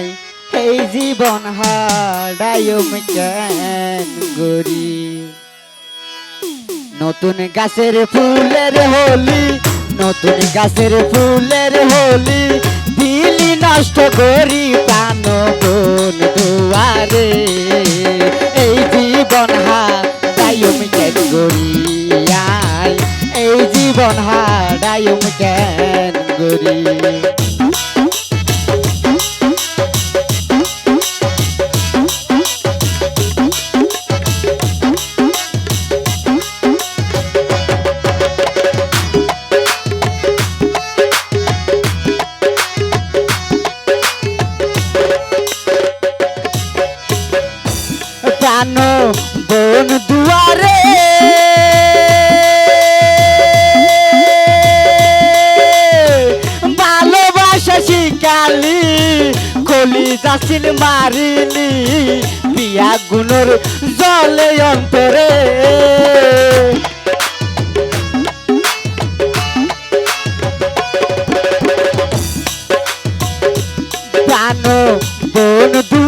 I এই জীবন হারায়ম কেন গরি নতুন গাছের ফুলের হোলি, নতুন গাছের ফুলের হোলি, দিলি নষ্ট করি প্রাণ বোন দুয়ারে। এই জীবন হারায়ম কেন গরি এই জীবন হারায়ম কেন গরি প্রাণ বন দুয়ারে। ভালোবাসা শিকালি, কলি যাচ্ছিল মারিলি বিয়া গুণর জলে অন্তরে। প্রাণ বন দুয়ারে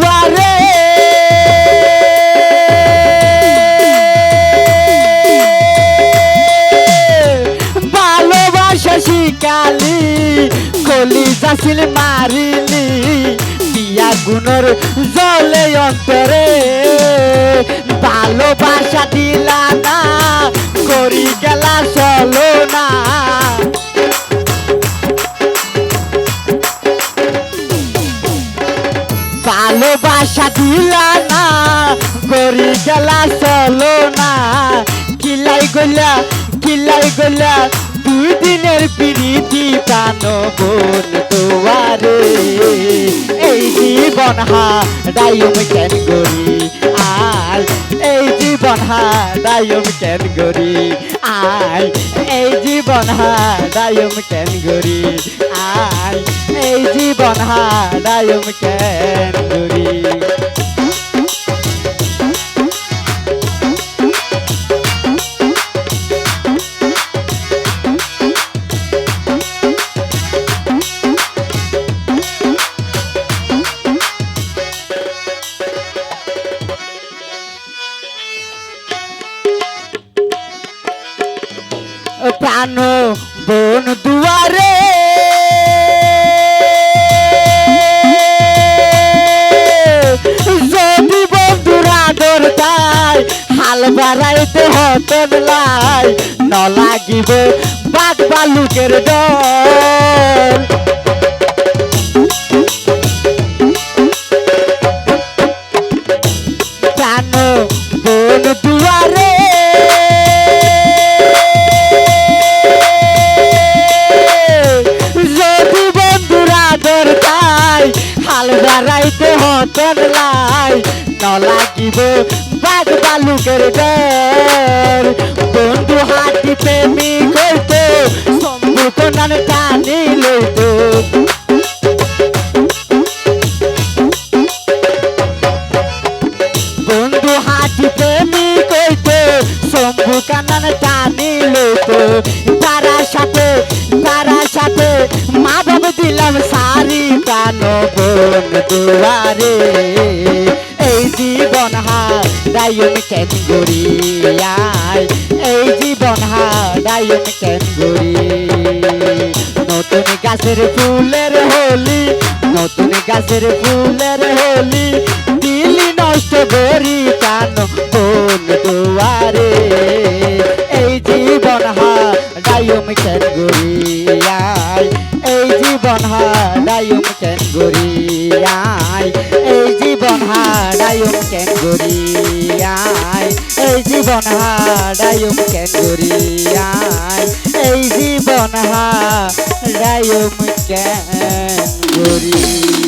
ভালোবাসা শিকালি কলি যাছিল মারিলি বিয়া গুণর জলে অন্তরে। ভালোবাসা দিলা না, করি গেলা চলো না ভালোবাসা দিলা না গড়ি গেলা চলো না কিলাই গলা কিলাই গলা দিনের পিড়িতি প্রাণ বোন দুয়ারে এই জীবন হা ডায়ম কেন গরি আর এই জীবন হা ডায়ম কেন গরি আই এই জীবন হা ডায়ম কেন গরি আই এই জীবন হা কেন গরি প্রাণ বন দুয়ারে। যদি বন্ধুরা দরকার হাল বাড়াইতে হতে লাই ন লাগিব বাঘ বালুকের ডর হাল বাড়াইতে হতন লাই। ন লাগিব বাঘ বালুকের ডর বন্ধু হাতি প্রেমিক হইতো শম্ভু কোনান টানি লইতো। বন্ধু হাতি প্রেমিক হইতো শম্ভু কানান টানি লইতো। দুয়ারে এই জীবন হারায়ন কেন গরি এই জীবন হারায়ন কেন গরি নতুন গাছের ফুলের হোলি, নতুন গাছের ফুলের হোলি, দিলি নষ্ট করি কান দুয়ারে কেন এই জীবন হারায়ুম কেন গরিয়ায় এই জীবন হারায়ুম কেন গরিয়ায় এই জীবন হারায়ুম কেন গরিয়ায়